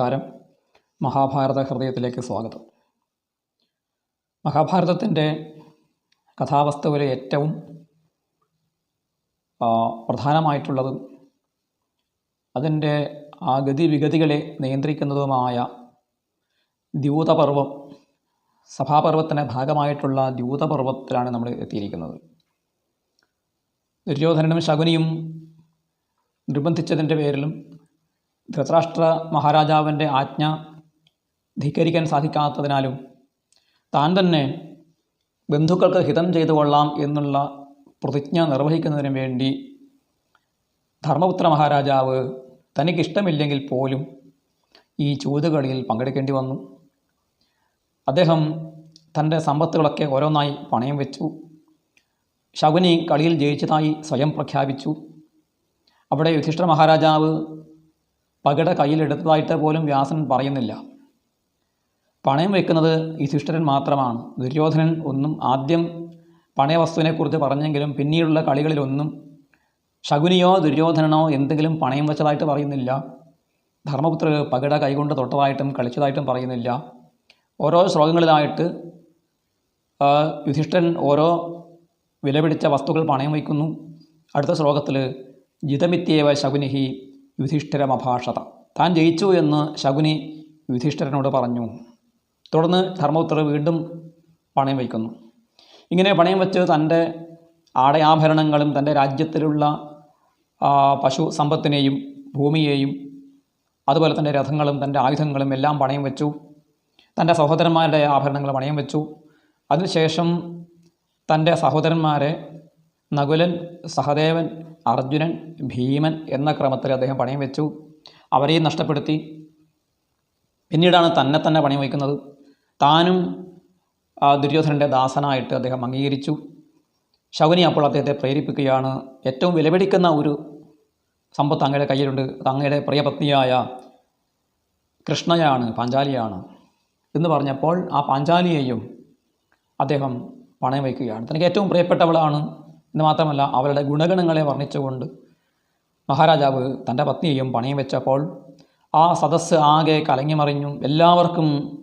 നമസ്കാരം. മഹാഭാരത ഹൃദയത്തിലേക്ക് സ്വാഗതം. മഹാഭാരതത്തിന്റെ കഥാവസ്തുവിലെ ഏറ്റവും പ്രധാനമായിട്ടുള്ളതും അതിന്റെ ആ ഗതിവിഗതികളെ നിയന്ത്രിക്കുന്നതുമായ ദ്യൂതപർവം സഭാപർവത്തിന്റെ ഭാഗമായിട്ടുള്ള ദ്യൂതപർവത്തിലാണ് നമ്മൾ എത്തിയിരിക്കുന്നത്. ദുര്യോധനനും ശകുനിയും നിർബന്ധിച്ചതിന്റെ പേരിലും ധൃതരാഷ്ട്ര മഹാരാജാവിന്റെ ആജ്ഞ ധിക്കരിക്കാൻ സാധിക്കാത്തതിനാലും താൻ തന്നെ ബന്ധുക്കൾക്ക് ഹിതം ചെയ്തു കൊള്ളാം എന്നുള്ള പ്രതിജ്ഞ നിർവഹിക്കുന്നതിന് വേണ്ടി ധർമ്മപുത്ര മഹാരാജാവ് തനിക്കിഷ്ടമില്ലെങ്കിൽ പോലും ഈ ചൂതുകളിയിൽ പങ്കെടുക്കേണ്ടി വന്നു. അദ്ദേഹം തന്റെ സമ്പത്തുകളൊക്കെ ഓരോന്നായി പണയം വെച്ചു. ശകുനി കളിയിൽ ജയിച്ചതായി സ്വയം പ്രഖ്യാപിച്ചു. അവിടെ യുധിഷ്ഠിര മഹാരാജാവ് പകട കയ്യിലെടുത്തതായിട്ട് പോലും വ്യാസൻ പറയുന്നില്ല. പണയം വയ്ക്കുന്നത് യുധിഷ്ഠിരൻ മാത്രമാണ്. ദുര്യോധനൻ ഒന്നും ആദ്യം പണയവസ്തുവിനെക്കുറിച്ച് പറഞ്ഞെങ്കിലും പിന്നീടുള്ള കളികളിലൊന്നും ശകുനിയോ ദുര്യോധനനോ എന്തെങ്കിലും പണയം വെച്ചതായിട്ട് പറയുന്നില്ല. ധർമ്മപുത്രർ പകിട കൈകൊണ്ട് തൊട്ടതായിട്ടും കളിച്ചതായിട്ടും പറയുന്നില്ല. ഓരോ ശ്ലോകങ്ങളിലായിട്ട് യുധിഷ്ഠൻ ഓരോ വിലപിടിച്ച വസ്തുക്കൾ പണയം വയ്ക്കുന്നു. അടുത്ത ശ്ലോകത്തിൽ ജിതമിത്യേവ ശകുനിഹി യുധിഷ്ഠിരമഭാഷത. താൻ ജയിച്ചു എന്ന് ശകുനി യുധിഷ്ഠിരനോട് പറഞ്ഞു. തുടർന്ന് ധർമ്മപുത്രർ വീണ്ടും പണയം വയ്ക്കുന്നു. ഇങ്ങനെ പണയം വെച്ച് തന്റെ ആടയാഭരണങ്ങളും തന്റെ രാജ്യത്തിലുള്ള പശു സമ്പത്തിനെയും ഭൂമിയെയും അതുപോലെ തന്റെ രഥങ്ങളും തന്റെ ആയുധങ്ങളും എല്ലാം പണയം വെച്ചു. തന്റെ സഹോദരന്മാരുടെ ആഭരണങ്ങൾ പണയം വെച്ചു. അതിനുശേഷം തന്റെ സഹോദരന്മാരെ നകുലൻ സഹദേവൻ അർജുനൻ ഭീമൻ എന്ന ക്രമത്തിൽ അദ്ദേഹം പണയം വെച്ചു. അവരെയും നഷ്ടപ്പെടുത്തി. പിന്നീടാണ് തന്നെ തന്നെ പണയം വയ്ക്കുന്നത്. താനും ദുര്യോധനന്റെ ദാസനായിട്ട് അദ്ദേഹം അംഗീകരിച്ചു. ശകുനി അപ്പോൾ അദ്ദേഹത്തെ പ്രേരിപ്പിക്കുകയാണ്. ഏറ്റവും വിലപിടിക്കുന്ന ഒരു സമ്പത്ത് അങ്ങയുടെ കയ്യിലുണ്ട്. അങ്ങയുടെ പ്രിയപത്നിയായ കൃഷ്ണയാണ് പാഞ്ചാലിയാണ് എന്ന് പറഞ്ഞപ്പോൾ ആ പാഞ്ചാലിയെയും അദ്ദേഹം പണയം വയ്ക്കുകയാണ്. തനിക്ക് ഏറ്റവും പ്രിയപ്പെട്ടവളാണ് എന്ന് മാത്രമല്ല അവരുടെ ഗുണഗണങ്ങളെ വർണിച്ചുകൊണ്ട് മഹാരാജാവ് തന്റെ പത്നിയെയും പണയം വെച്ചപ്പോൾ ആ സദസ്സ് ആകെ കലങ്ങിമറിഞ്ഞു. എല്ലാവർക്കും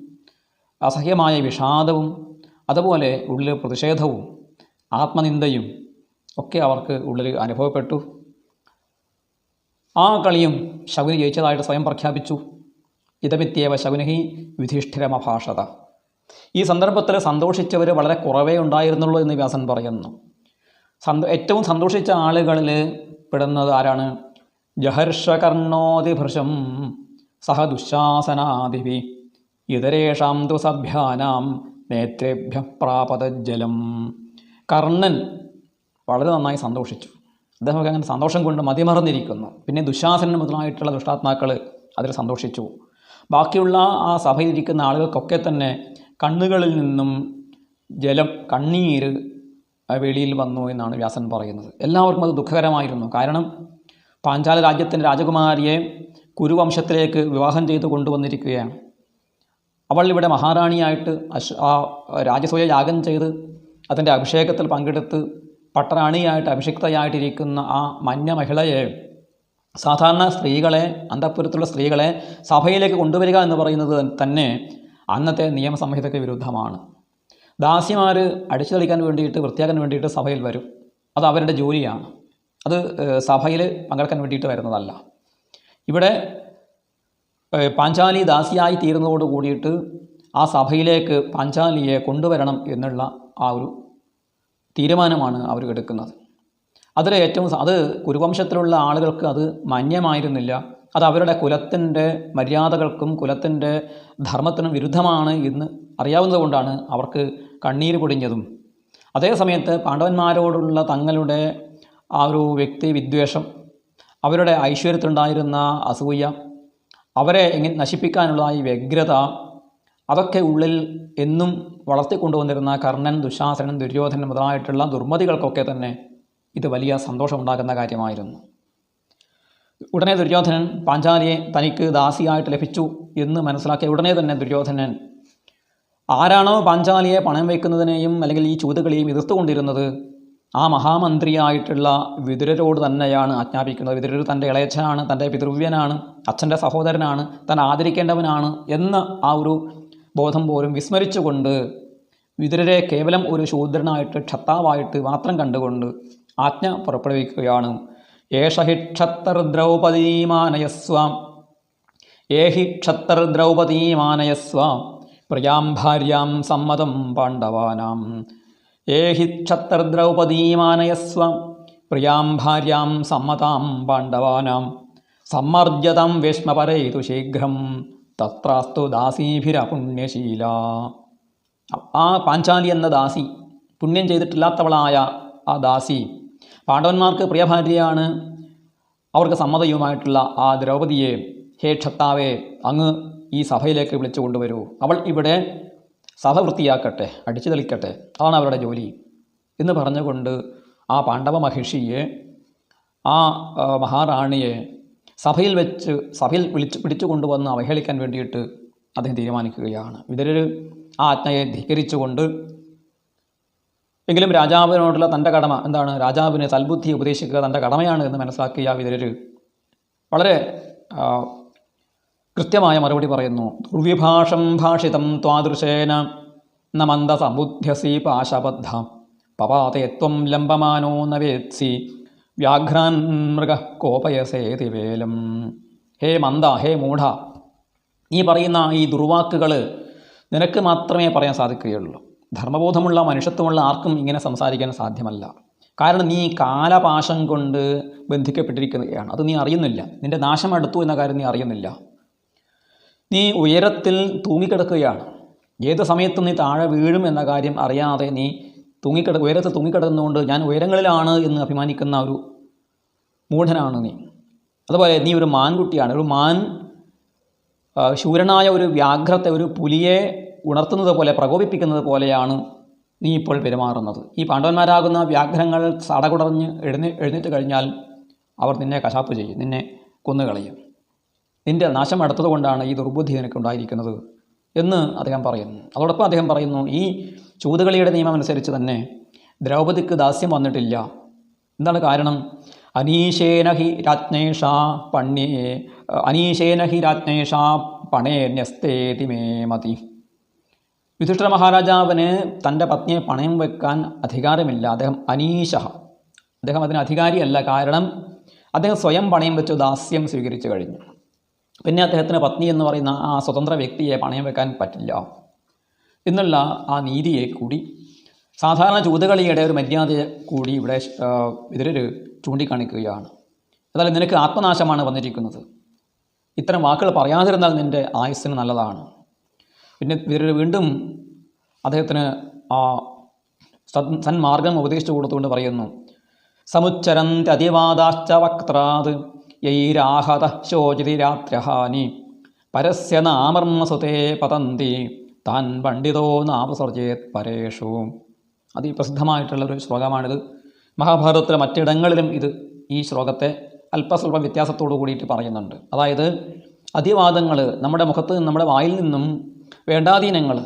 അസഹ്യമായ വിഷാദവും അതുപോലെ ഉള്ളിൽ പ്രതിഷേധവും ആത്മനിന്ദയും ഒക്കെ അവർക്ക് ഉള്ളിൽ അനുഭവപ്പെട്ടു. ആ കളിയും ശകുനി ജയിച്ചതായിട്ട് സ്വയം പ്രഖ്യാപിച്ചു. ഇതമിത്യേവ ശകുനിഹി യുധിഷ്ഠിരമഭാഷത. ഈ സന്ദർഭത്തിൽ സന്തോഷിച്ചവർ വളരെ കുറവേ ഉണ്ടായിരുന്നുള്ളൂ എന്ന് വ്യാസൻ പറയുന്നു. സന്തോ ഏറ്റവും സന്തോഷിച്ച ആളുകളിൽ പെടുന്നത് ആരാണ്? ജഹർഷകർണോതിഭൃശം സഹ ദുശാസനാദിഭി. ഇതരേഷാം തു സഭ്യാനാം നേത്രേഭ്യ പ്രാപതജലം കർണൻ വളരെ നന്നായി സന്തോഷിച്ചു. അദ്ദേഹമൊക്കെ അങ്ങനെ സന്തോഷം കൊണ്ട് മതിമറന്നിരിക്കുന്നു. പിന്നെ ദുശാസനൻ മുതലായിട്ടുള്ള ദുഷ്ടാത്മാക്കൾ അതിൽ സന്തോഷിച്ചു. ബാക്കിയുള്ള ആ സഭയിലിരിക്കുന്ന ആളുകൾക്കൊക്കെ തന്നെ കണ്ണുകളിൽ നിന്നും ജലം കണ്ണീര് വെളിയിൽ വന്നു എന്നാണ് വ്യാസൻ പറയുന്നത്. എല്ലാവർക്കും അത് ദുഃഖകരമായിരുന്നു. കാരണം പാഞ്ചാല രാജ്യത്തിന്റെ രാജകുമാരിയെ കുരുവംശത്തിലേക്ക് വിവാഹം ചെയ്ത് കൊണ്ടുവന്നിരിക്കുകയാണ്. അവൾ ഇവിടെ മഹാറാണിയായിട്ട് അശ് ആ രാജസൂയ യാഗം ചെയ്ത് അതിന്റെ അഭിഷേകത്തിൽ പങ്കെടുത്ത് പട്ടറാണിയായിട്ട് അഭിഷിക്തയായിട്ടിരിക്കുന്ന ആ മഞ്ഞ മഹിളയെ സാധാരണ സ്ത്രീകളെ അന്തഃപുരത്തുള്ള സ്ത്രീകളെ സഭയിലേക്ക് കൊണ്ടുവരിക എന്ന് പറയുന്നത് തന്നെ അന്നത്തെ നിയമസംഹിതയ്ക്ക് വിരുദ്ധമാണ്. ദാസ്യമാർ അടിച്ചു തളിക്കാൻ വേണ്ടിയിട്ട് വൃത്തിയാക്കാൻ വേണ്ടിയിട്ട് സഭയിൽ വരും. അത് അവരുടെ ജോലിയാണ്. അത് സഭയിൽ പങ്കെടുക്കാൻ വേണ്ടിയിട്ട് വരുന്നതല്ല. ഇവിടെ പാഞ്ചാലി ദാസിയായി തീരുന്നതോട് കൂടിയിട്ട് ആ സഭയിലേക്ക് പാഞ്ചാലിയെ കൊണ്ടുവരണം എന്നുള്ള ആ ഒരു തീരുമാനമാണ് അവർ എടുക്കുന്നത്. അതിൽ ഏറ്റവും അത് കുരുവംശത്തിലുള്ള ആളുകൾക്ക് അത് മാന്യമായിരുന്നില്ല. അത് അവരുടെ കുലത്തിന്റെ മര്യാദകൾക്കും കുലത്തിന്റെ ധർമ്മത്തിനും വിരുദ്ധമാണ് എന്ന് അറിയാവുന്നതുകൊണ്ടാണ് അവർക്ക് കണ്ണീര് പൊടിഞ്ഞതും. അതേ സമയത്ത് പാണ്ഡവന്മാരോടുള്ള തങ്ങളുടെ ആ ഒരു വ്യക്തി വിദ്വേഷം അവരുടെ ഐശ്വര്യത്തിലുണ്ടായിരുന്ന അസൂയ അവരെ എങ്ങനെ നശിപ്പിക്കാനുള്ള ഈ വ്യഗ്രത അതൊക്കെ ഉള്ളിൽ എന്നും വളർത്തിക്കൊണ്ടുവന്നിരുന്ന കർണൻ ദുശാസനൻ ദുര്യോധനൻ മുതലായിട്ടുള്ള ദുർമതികൾക്കൊക്കെ തന്നെ ഇത് വലിയ സന്തോഷമുണ്ടാക്കുന്ന കാര്യമായിരുന്നു. ഉടനെ ദുര്യോധനൻ പാഞ്ചാലിയെ തനിക്ക് ദാസിയായിട്ട് ലഭിച്ചു എന്ന് മനസ്സിലാക്കിയ ഉടനെ തന്നെ ദുര്യോധനൻ ആരാണോ പാഞ്ചാലിയെ പണം വയ്ക്കുന്നതിനെയും അല്ലെങ്കിൽ ഈ ചൂതുകളെയും എതിർത്തുകൊണ്ടിരുന്നത് ആ മഹാമന്ത്രിയായിട്ടുള്ള വിതുരരോട് തന്നെയാണ് ആജ്ഞാപിക്കുന്നത്. വിതുരർ തന്റെ ഇളയച്ചനാണ് തന്റെ പിതൃവ്യനാണ് അച്ഛന്റെ സഹോദരനാണ് താൻ ആദരിക്കേണ്ടവനാണ് എന്ന ആ ഒരു ബോധം പോലും വിസ്മരിച്ചുകൊണ്ട് വിതുരരെ കേവലം ഒരു ശൂദ്രനായിട്ട് ക്ഷത്താവായിട്ട് മാത്രം കണ്ടുകൊണ്ട് ആജ്ഞ പുറപ്പെടുവിക്കുകയാണ്. ഏഷ ഹി ക്ഷത്തർ ദ്രൗപദീമാനയസ്വാം ഏഹി ക്ഷത്തർ ദ്രൗപദീമാനയസ്വ പ്രിയാം ഭാര്യാം സമ്മതം പാണ്ഡവാനാം. ഏഹി ക്ഷത്രദ്രൗപദീമാനയസ്വ പ്രിയാം ഭാര്യാം സമ്മതാം പാണ്ഡവാനാം. സമ്മർജതം വേഷ്മപരയിതു ശീഘ്രം തത്രാസ്തു ദാസീഭിരപുണ്യശീല. ആ പാഞ്ചാലി എന്ന ദാസി പുണ്യം ചെയ്തിട്ടില്ലാത്തവളായ ആ ദാസി പാണ്ഡവന്മാർക്ക് പ്രിയഭാര്യയാണ്. അവർക്ക് സമ്മതയുമായിട്ടുള്ള ആ ദ്രൗപദിയെ ഹേ ക്ഷത്താവേ അങ്ങ് ഈ സഭയിലേക്ക് വിളിച്ചു കൊണ്ടുവരൂ. അവൾ ഇവിടെ സഭ വൃത്തിയാക്കട്ടെ അടിച്ചു തെളിക്കട്ടെ. അതാണ് അവരുടെ ജോലി. എന്ന് പറഞ്ഞുകൊണ്ട് ആ പാണ്ഡവ മഹിഷിയെ ആ മഹാറാണിയെ സഭയിൽ വെച്ച് സഭയിൽ വിളിച്ച് പിടിച്ചു കൊണ്ടുവന്ന് അവഹേളിക്കാൻ വേണ്ടിയിട്ട് അദ്ദേഹം തീരുമാനിക്കുകയാണ്. ഇവരൊരു ആ ആജ്ഞയെ ധിക്കരിച്ചുകൊണ്ട് എങ്കിലും രാജാവിനോടുള്ള തന്റെ കടമ എന്താണ്? രാജാവിന് സൽബുദ്ധി ഉപദേശിക്കുക തന്റെ കടമയാണ് എന്ന് മനസ്സിലാക്കിയ വിതരര് വളരെ കൃത്യമായ മറുപടി പറയുന്നു. ദുർവിഭാഷം ഭാഷിതം ത്വാദൃശേന നമന്ത സമുദ്ധ്യസി പാശബദ്ധ പപാതേത്വം ലംബമാനോ നവേത്സി. വ്യാഘ്രാൻ മൃഗ കോപയസേതി വേലം ഹേ മന്ദ ഹേ മൂഢ. നീ പറയുന്ന ഈ ദുർവാക്കുകൾ നിനക്ക് മാത്രമേ പറയാൻ സാധിക്കുകയുള്ളൂ. ധർമ്മബോധമുള്ള മനുഷ്യത്വമുള്ള ആർക്കും ഇങ്ങനെ സംസാരിക്കാൻ സാധ്യമല്ല. കാരണം നീ കാലപാശം കൊണ്ട് ബന്ധിക്കപ്പെട്ടിരിക്കുകയാണ്. അത് നീ അറിയുന്നില്ല. നിന്റെ നാശം അടുത്തു എന്ന കാര്യം നീ അറിയുന്നില്ല. നീ ഉയരത്തിൽ തൂങ്ങിക്കിടക്കുകയാണ്. ഏത് സമയത്തും നീ താഴെ വീഴും എന്ന കാര്യം അറിയാതെ നീ തൂങ്ങിക്കിട ഉയരത്തിൽ തൂങ്ങിക്കിടന്നുകൊണ്ട് ഞാൻ ഉയരങ്ങളിലാണ് എന്ന് അഭിമാനിക്കുന്ന ഒരു മൂഢനാണ് നീ. അതുപോലെ നീ ഒരു മാൻകുട്ടിയാണ്. ഒരു മാൻ ശൂരനായ ഒരു വ്യാഘ്രത്തെ ഒരു പുലിയെ ഉണർത്തുന്നത് പോലെ പ്രകോപിപ്പിക്കുന്നത് പോലെയാണ് നീ ഇപ്പോൾ പെരുമാറുന്നത്. ഈ പാണ്ഡവന്മാരാകുന്ന വ്യാഘ്രങ്ങൾ സടകുടഞ്ഞ് എഴുന്നേ എഴുന്നേറ്റ് കഴിഞ്ഞാൽ അവർ നിന്നെ കശാപ്പ് ചെയ്യും നിന്നെ കൊന്നുകളയും. നിന്റെ നാശം അടുത്തതുകൊണ്ടാണ് ഈ ദുർബുദ്ധി നിനക്ക് ഉണ്ടായിരിക്കുന്നത് എന്ന് അദ്ദേഹം പറയുന്നു. അതോടൊപ്പം അദ്ദേഹം പറയുന്നു ഈ ചൂതുകളിയുടെ നിയമം അനുസരിച്ച് തന്നെ ദ്രൗപദിക്ക് ദാസ്യം വന്നിട്ടില്ല. എന്താണ് കാരണം? അനീശേന ഹി രാജ്ഞേഷ പണ്യേ അനീശേന ഹി രാജ്ഞേഷ പണേ ന്യസ്തേതി മേ മതി. യുധിഷ്ഠിര മഹാരാജാവിന് തന്റെ പത്നിയെ പണയം വെക്കാൻ അധികാരമില്ല. അദ്ദേഹം അനീശ അദ്ദേഹം അതിന് അധികാരിയല്ല. കാരണം അദ്ദേഹം സ്വയം പണയം വെച്ച് ദാസ്യം സ്വീകരിച്ചു കഴിഞ്ഞു. പിന്നെ അദ്ദേഹത്തിന് പത്നി എന്ന് പറയുന്ന ആ സ്വതന്ത്ര വ്യക്തിയെ പണയം വെക്കാൻ പറ്റില്ല. എന്നുള്ള ആ നീതിയെ കൂടി സാധാരണ ചൂതുകളിയുടെ ഒരു മര്യാദയെ കൂടി ഇവിടെ ഇതിലൊരു ചൂണ്ടിക്കാണിക്കുകയാണ്. അതായത് നിനക്ക് ആത്മനാശമാണ് വന്നിരിക്കുന്നത്. ഇത്തരം വാക്കുകൾ പറയാതിരുന്നാൽ നിന്റെ ആയുസ്സിന് നല്ലതാണ്. പിന്നെ ഇവർ വീണ്ടും അദ്ദേഹത്തിന് ആ സന്മാർഗം ഉപദേശിച്ചു കൊടുത്തുകൊണ്ട് പറയുന്നു. സമുച്ചരന്ത്യതിവാദാശ്ച വക്ത്രാത് യൈരാഹത ശോചിതി രാത്രഹാനി പരസ്യ നാമർമ്മസുതേ പതന്തി. താൻ പണ്ഡിതോ നാപസർജേത് പരേഷു. അതിപ്രസിദ്ധമായിട്ടുള്ളൊരു ശ്ലോകമാണിത്. മഹാഭാരതത്തിലെ മറ്റിടങ്ങളിലും ഇത് ഈ ശ്ലോകത്തെ അല്പസ്വല്പം വ്യത്യാസത്തോടു കൂടിയിട്ട് പറയുന്നുണ്ട്. അതായത് അതിവാദങ്ങൾ നമ്മുടെ മുഖത്ത് നമ്മുടെ വായിൽ നിന്നും വേണ്ടാധീനങ്ങൾ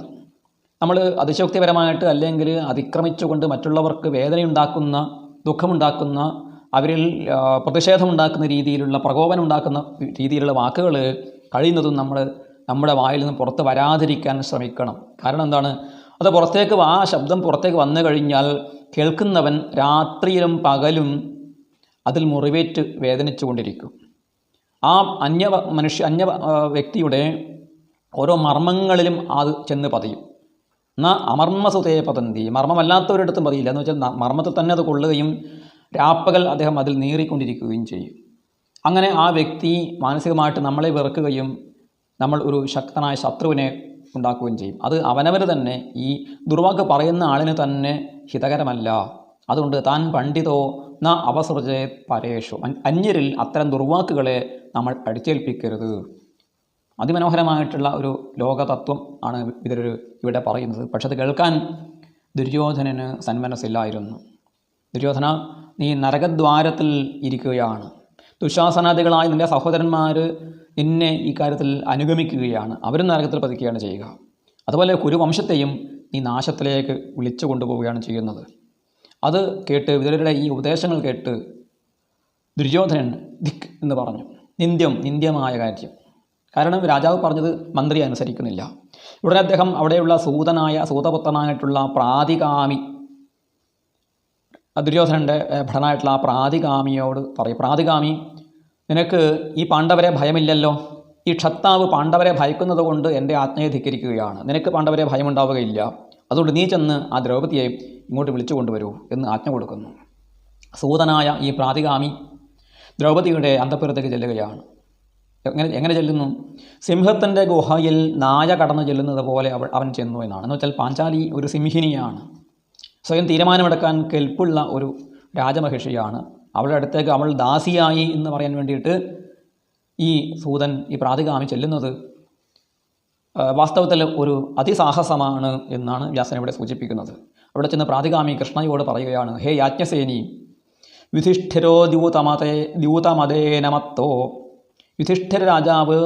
നമ്മൾ അതിശോക്തിപരമായിട്ട് അല്ലെങ്കിൽ അതിക്രമിച്ചുകൊണ്ട് മറ്റുള്ളവർക്ക് വേദനയുണ്ടാക്കുന്ന ദുഃഖമുണ്ടാക്കുന്ന അവരിൽ പ്രതിഷേധമുണ്ടാക്കുന്ന രീതിയിലുള്ള പ്രകോപനം ഉണ്ടാക്കുന്ന രീതിയിലുള്ള വാക്കുകൾ കഴിയുന്നതും നമ്മൾ നമ്മുടെ വായിൽ നിന്ന് പുറത്ത് വരാതിരിക്കാൻ ശ്രമിക്കണം. കാരണം എന്താണ്? അത് പുറത്തേക്ക് ആ ശബ്ദം പുറത്തേക്ക് വന്നു കഴിഞ്ഞാൽ കേൾക്കുന്നവൻ രാത്രിയിലും പകലും അതിൽ മുറിവേറ്റ് വേദനിച്ചു കൊണ്ടിരിക്കും ആ അന്യ മനുഷ്യ അന്യ വ്യക്തിയുടെ ഓരോ മർമ്മങ്ങളിലും അത് ചെന്ന് പതിയും. എന്നാൽ അമർമ്മസുതയെ പതന്തി. മർമ്മമല്ലാത്തവരിടത്തും പതിയില്ല. എന്ന് വെച്ചാൽ മർമ്മത്തിൽ തന്നെ അത് കൊള്ളുകയും രാപ്പകൽ അദ്ദേഹം അതിൽ നീറിക്കൊണ്ടിരിക്കുകയും ചെയ്യും. അങ്ങനെ ആ വ്യക്തി മാനസികമായിട്ട് നമ്മളെ വെറുക്കുകയും നമ്മൾ ഒരു ശക്തനായ ശത്രുവിനെ ഉണ്ടാക്കുകയും ചെയ്യും. അത് അവനവർ തന്നെ ഈ ദുർവാക്ക് പറയുന്ന ആളിന് തന്നെ ഹിതകരമല്ല. അതുകൊണ്ട് താൻ പണ്ഡിതോ ന അവസൃജേ പരേഷോ. അന്യരിൽ അത്തരം ദുർവാക്കുകളെ നമ്മൾ അടിച്ചേൽപ്പിക്കരുത്. അതിമനോഹരമായിട്ടുള്ള ഒരു ലോകതത്വം ആണ് ഇതൊരു ഇവിടെ പറയുന്നത്. പക്ഷെ അത് കേൾക്കാൻ ദുര്യോധനന് സന്മനസ്സില്ലായിരുന്നു. ദുര്യോധന നീ നരകദ്വാരത്തിൽ ഇരിക്കുകയാണ്. ദുശാസനാദികളായ നിന്റെ സഹോദരന്മാർ നിന്നെ ഈ കാര്യത്തിൽ അനുഗമിക്കുകയാണ്. അവരും നരകത്തിൽ പതിക്കുകയാണ് ചെയ്യുക. അതുപോലെ കുരുവംശത്തെയും നീ നാശത്തിലേക്ക് വിളിച്ചു കൊണ്ടുപോവുകയാണ് ചെയ്യുന്നത്. അത് കേട്ട് വിതരുടെ ഈ ഉപദേശങ്ങൾ കേട്ട് ദുര്യോധനൻ ദിക് എന്ന് പറഞ്ഞു. നിന്ദ്യം നിന്ദ്യമായ കാര്യം. കാരണം രാജാവ് പറഞ്ഞത് മന്ത്രി അനുസരിക്കുന്നില്ല. ഉടനെ അദ്ദേഹം അവിടെയുള്ള സൂതനായ സൂതപുത്രനായിട്ടുള്ള പ്രാതികാമി ദുര്യോധനന്റെ ഭടനായിട്ടുള്ള ആ പ്രാതികാമിയോട് പറയും പ്രാതികാമി നിനക്ക് ഈ പാണ്ഡവരെ ഭയമില്ലല്ലോ? ഈ ക്ഷത്താവ് പാണ്ഡവരെ ഭയക്കുന്നത് കൊണ്ട് എന്റെ ആജ്ഞയെ ധിക്കരിക്കുകയാണ്. നിനക്ക് പാണ്ഡവരെ ഭയമുണ്ടാവുകയില്ല. അതുകൊണ്ട് നീ ചെന്ന് ആ ദ്രൗപതിയെ ഇങ്ങോട്ട് വിളിച്ചു കൊണ്ടുവരൂ എന്ന് ആജ്ഞ കൊടുക്കുന്നു. സൂതനായ ഈ പ്രാതികാമി ദ്രൗപതിയുടെ അന്തപ്പുരത്തേക്ക് ചെല്ലുകയാണ്. എങ്ങനെ എങ്ങനെ ചെല്ലുന്നു? സിംഹത്തിന്റെ ഗുഹയിൽ നായ കടന്നു ചെല്ലുന്നത് പോലെ അവൻ ചെന്നു എന്നാണ്. എന്ന് വെച്ചാൽ പാഞ്ചാലി ഒരു സിംഹിനിയാണ്. സ്വയം തീരുമാനമെടുക്കാൻ കെൽപ്പുള്ള ഒരു രാജമഹിഷിയാണ്. അവളുടെ അടുത്തേക്ക് അവൾ ദാസിയായി എന്ന് പറയാൻ വേണ്ടിയിട്ട് ഈ സൂതൻ ഈ പ്രാതികാമി ചെല്ലുന്നത് വാസ്തവത്തിൽ ഒരു അതിസാഹസമാണ് എന്നാണ് വ്യാസൻ ഇവിടെ സൂചിപ്പിക്കുന്നത്. അവിടെ ചെന്ന് പ്രാതികാമി കൃഷ്ണയോട് പറയുകയാണ് ഹേ യാജ്ഞസേനി യുധിഷ്ഠിരോ ദ്യൂതമതേ നമത്തോ. യുധിഷ്ഠിര രാജാവ്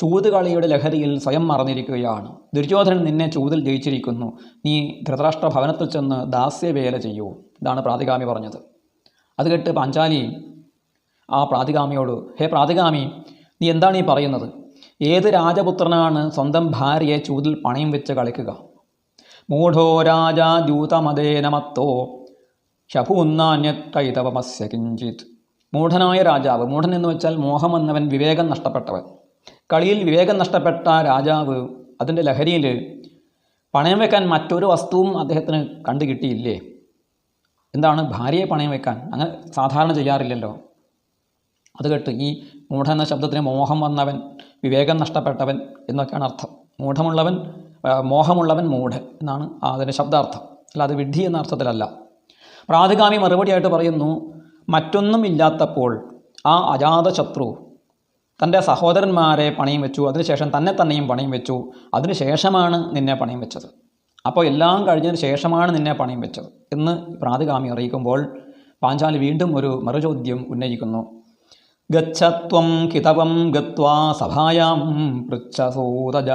ചൂതുകളിയുടെ ലഹരിയിൽ സ്വയം മറന്നിരിക്കുകയാണ്. ദുര്യോധനൻ നിന്നെ ചൂതിൽ ജയിച്ചിരിക്കുന്നു. നീ ധൃതരാഷ്ട്ര ഭവനത്തിൽ ചെന്ന് ദാസ്യവേല ചെയ്യൂ ഇതാണ് പ്രാതികാമി പറഞ്ഞത്. അത് കേട്ട് പാഞ്ചാലി ആ പ്രാതികാമിയോട് ഹേ പ്രാതികാമി നീ എന്താണ് ഈ പറയുന്നത്? ഏത് രാജപുത്രനാണ് സ്വന്തം ഭാര്യയെ ചൂതിൽ പണയം വെച്ച് കളിക്കുക? മൂഢോ രാജാ ദ്യൂതമതേനമത്തോ ശപൂന്നാന്യത്തൈതവമസ്യ കിഞ്ചിത്. മൂഢനായ രാജാവ് മൂഢൻ എന്ന് വെച്ചാൽ മോഹം എന്നവൻ വിവേകം നഷ്ടപ്പെട്ടവൻ. കളിയിൽ വിവേകം നഷ്ടപ്പെട്ട രാജാവ് അതിന്റെ ലഹരിയിൽ പണയം വെക്കാൻ മറ്റൊരു വസ്തുവും അദ്ദേഹത്തിന് കണ്ടു കിട്ടിയില്ലേ? എന്താണ് ഭാര്യയെ പണയം വെക്കാൻ? അങ്ങനെ സാധാരണ ചെയ്യാറില്ലല്ലോ. അത് കേട്ട് ഈ മൂഢ എന്ന ശബ്ദത്തിന് മോഹം വന്നവൻ വിവേകം നഷ്ടപ്പെട്ടവൻ എന്നൊക്കെയാണ് അർത്ഥം. മൂഢമുള്ളവൻ മോഹമുള്ളവൻ മൂഢ എന്നാണ് അതിന്റെ ശബ്ദാർത്ഥം. അല്ലാതെ വിഡ്ഢി എന്ന അർത്ഥത്തിലല്ല. പ്രാതികാമി മറുപടിയായിട്ട് പറയുന്നു മറ്റൊന്നും ഇല്ലാത്തപ്പോൾ ആ അജാതശത്രു തന്റെ സഹോദരന്മാരെ പണിയും വെച്ചു. അതിനുശേഷം തന്നെ തന്നെയും പണിയും വെച്ചു. അതിനുശേഷമാണ് നിന്നെ പണിയും വെച്ചത്. അപ്പോൾ എല്ലാം കഴിഞ്ഞതിന് ശേഷമാണ് നിന്നെ പണിയും വെച്ചത് എന്ന് പ്രാതികാമി അറിയിക്കുമ്പോൾ പാഞ്ചാലി വീണ്ടും ഒരു മറുചോദ്യം ഉന്നയിക്കുന്നു. ഗച്ഛത്വം കിതവം ഗത്വാ സഭായാം പൃച്ഛസൂതജ.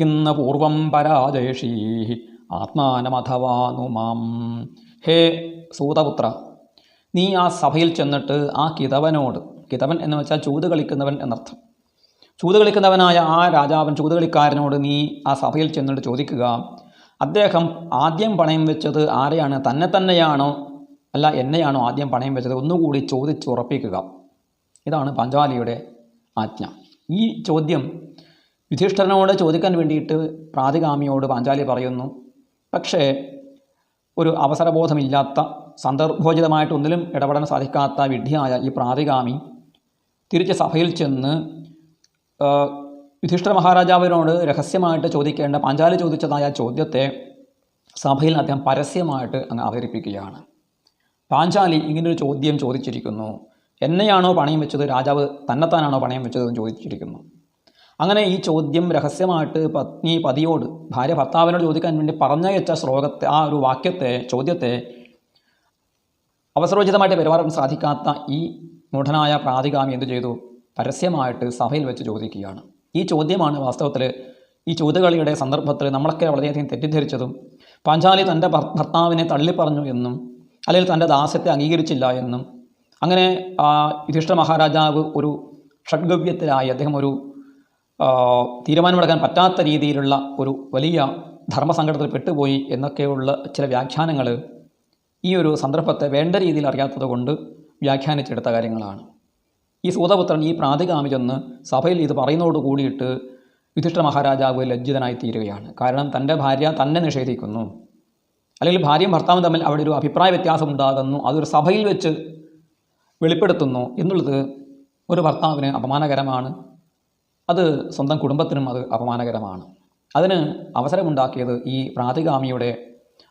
കിന്ന പൂർവം പരാജയഷീ ആത്മാനമഥവാനുമാം ഹേ സൂതപുത്ര നീ ആ സഭയിൽ ചെന്നിട്ട് ആ കിതവനോട് കിതവൻ എന്ന് വെച്ചാൽ ചൂത് കളിക്കുന്നവൻ എന്നർത്ഥം. ചൂത് കളിക്കുന്നവനായ ആ രാജാവൻ ചൂത് കളിക്കാരനോട് നീ ആ സഭയിൽ ചെന്നിട്ട് ചോദിക്കുക അദ്ദേഹം ആദ്യം പണയം വെച്ചത് ആരെയാണ്? തന്നെ തന്നെയാണോ? അല്ല എന്നെയാണോ ആദ്യം പണയം വെച്ചത്? ഒന്നുകൂടി ചോദിച്ചുറപ്പിക്കുക ഇതാണ് പഞ്ചാലിയുടെ ആജ്ഞ. ഈ ചോദ്യം യുധിഷ്ഠരനോട് ചോദിക്കാൻ വേണ്ടിയിട്ട് പ്രാതികാമിയോട് പാഞ്ചാലി പറയുന്നു. പക്ഷേ ഒരു അവസരബോധമില്ലാത്ത സന്ദർഭോചിതമായിട്ട് ഒന്നിലും ഇടപെടാൻ സാധിക്കാത്ത വിഡ്ഢിയായ ഈ പ്രാതികാമി തിരിച്ച് സഭയിൽ ചെന്ന് യുധിഷ്ഠിര മഹാരാജാവിനോട് രഹസ്യമായിട്ട് ചോദിക്കേണ്ട പാഞ്ചാലി ചോദിച്ചതായ ചോദ്യത്തെ സഭയിൽ അദ്ദേഹം പരസ്യമായിട്ട് അങ്ങ് അവതരിപ്പിക്കുകയാണ്. പാഞ്ചാലി ഇങ്ങനൊരു ചോദ്യം ചോദിച്ചിരിക്കുന്നു. എന്നെയാണോ പണയം വെച്ചത്? രാജാവ് തന്നെത്താനാണോ പണയം വെച്ചത് എന്ന് ചോദിച്ചിരിക്കുന്നു. അങ്ങനെ ഈ ചോദ്യം രഹസ്യമായിട്ട് പത്നി പതിയോട് ഭാര്യ ഭർത്താവിനോട് ചോദിക്കാൻ വേണ്ടി പറഞ്ഞയച്ച ശ്ലോകത്തെ ആ ഒരു വാക്യത്തെ ചോദ്യത്തെ അവസരോചിതമായിട്ട് പെരുമാറാൻ സാധിക്കാത്ത ഈ മൂഢനായ പ്രാതികാമി എന്തു ചെയ്തു? പരസ്യമായിട്ട് സഭയിൽ വെച്ച് ചോദിക്കുകയാണ്. ഈ ചോദ്യമാണ് വാസ്തവത്തിൽ ഈ ചോദ്യകളിയുടെ സന്ദർഭത്തിൽ നമ്മളൊക്കെ വളരെയധികം തെറ്റിദ്ധരിച്ചതും പാഞ്ചാലി തന്റെ ഭർ- ഭർത്താവിനെ തള്ളിപ്പറഞ്ഞു എന്നും അല്ലെങ്കിൽ തന്റെ ദാസ്യത്തെ അംഗീകരിച്ചില്ല എന്നും അങ്ങനെ ആ യുധിഷ്ഠിര മഹാരാജാവ് ഒരു ഷഡ്ഗവ്യത്തിലായി അദ്ദേഹം ഒരു തീരുമാനമെടുക്കാൻ പറ്റാത്ത രീതിയിലുള്ള ഒരു വലിയ ധർമ്മസങ്കടത്തിൽ പെട്ടുപോയി എന്നൊക്കെയുള്ള ചില വ്യാഖ്യാനങ്ങൾ ഈ ഒരു സന്ദർഭത്തെ വേണ്ട രീതിയിൽ അറിയാത്തത് കൊണ്ട് വ്യാഖ്യാനിച്ചെടുത്ത കാര്യങ്ങളാണ്. ഈ സൂതപുത്രൻ ഈ പ്രാതികാമിചെന്ന് സഭയിൽ ഇത് പറയുന്നതോട് കൂടിയിട്ട് വിധിഷ്ഠ മഹാരാജാവ് ലജ്ജിതനായി തീരുകയാണ്. കാരണം തന്റെ ഭാര്യ തന്നെ നിഷേധിക്കുന്നു. അല്ലെങ്കിൽ ഭാര്യയും ഭർത്താവും തമ്മിൽ അവിടെ ഒരു അഭിപ്രായ വ്യത്യാസം ഉണ്ടാകുന്നു. അതൊരു സഭയിൽ വെച്ച് വെളിപ്പെടുത്തുന്നു എന്നുള്ളത് ഒരു ഭർത്താവിന് അപമാനകരമാണ്. അത് സ്വന്തം കുടുംബത്തിനും അത് അപമാനകരമാണ്. അതിന് അവസരമുണ്ടാക്കിയത് ഈ പ്രാതികാമിയുടെ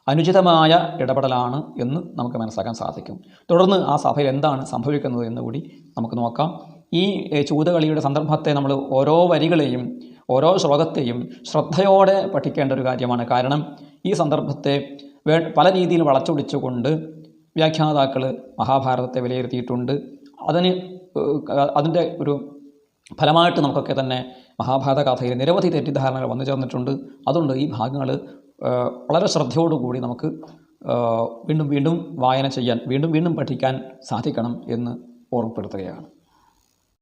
അനുചിതമായ ഇടപെടലാണ് എന്ന് നമുക്ക് മനസ്സിലാക്കാൻ സാധിക്കും. തുടർന്ന് ആ സഭയിൽ എന്താണ് സംഭവിക്കുന്നത് എന്ന് കൂടി നമുക്ക് നോക്കാം. ഈ ചൂതുകളിയുടെ സന്ദർഭത്തെ നമ്മൾ ഓരോ വരികളെയും ഓരോ ശ്ലോകത്തെയും ശ്രദ്ധയോടെ പഠിക്കേണ്ട ഒരു കാര്യമാണ്. കാരണം ഈ സന്ദർഭത്തെ വേ പല രീതിയിൽ വളച്ചൊടിച്ചുകൊണ്ട് വ്യാഖ്യാതാക്കൾ മഹാഭാരതത്തെ വിലയിരുത്തിയിട്ടുണ്ട്. അതിന് അതിന്റെ ഒരു ഫലമായിട്ട് നമുക്കൊക്കെ തന്നെ മഹാഭാരത കഥയിൽ നിരവധി തെറ്റിദ്ധാരണകൾ വന്നു ചേർന്നിട്ടുണ്ട് അതുകൊണ്ട് ഈ ഭാഗങ്ങൾ വളരെ ശ്രദ്ധയോടുകൂടി നമുക്ക് വീണ്ടും വീണ്ടും വായന ചെയ്യാൻ വീണ്ടും വീണ്ടും പഠിക്കാൻ സാധിക്കണം എന്ന് ഓർമ്മപ്പെടുത്തുകയാണ്.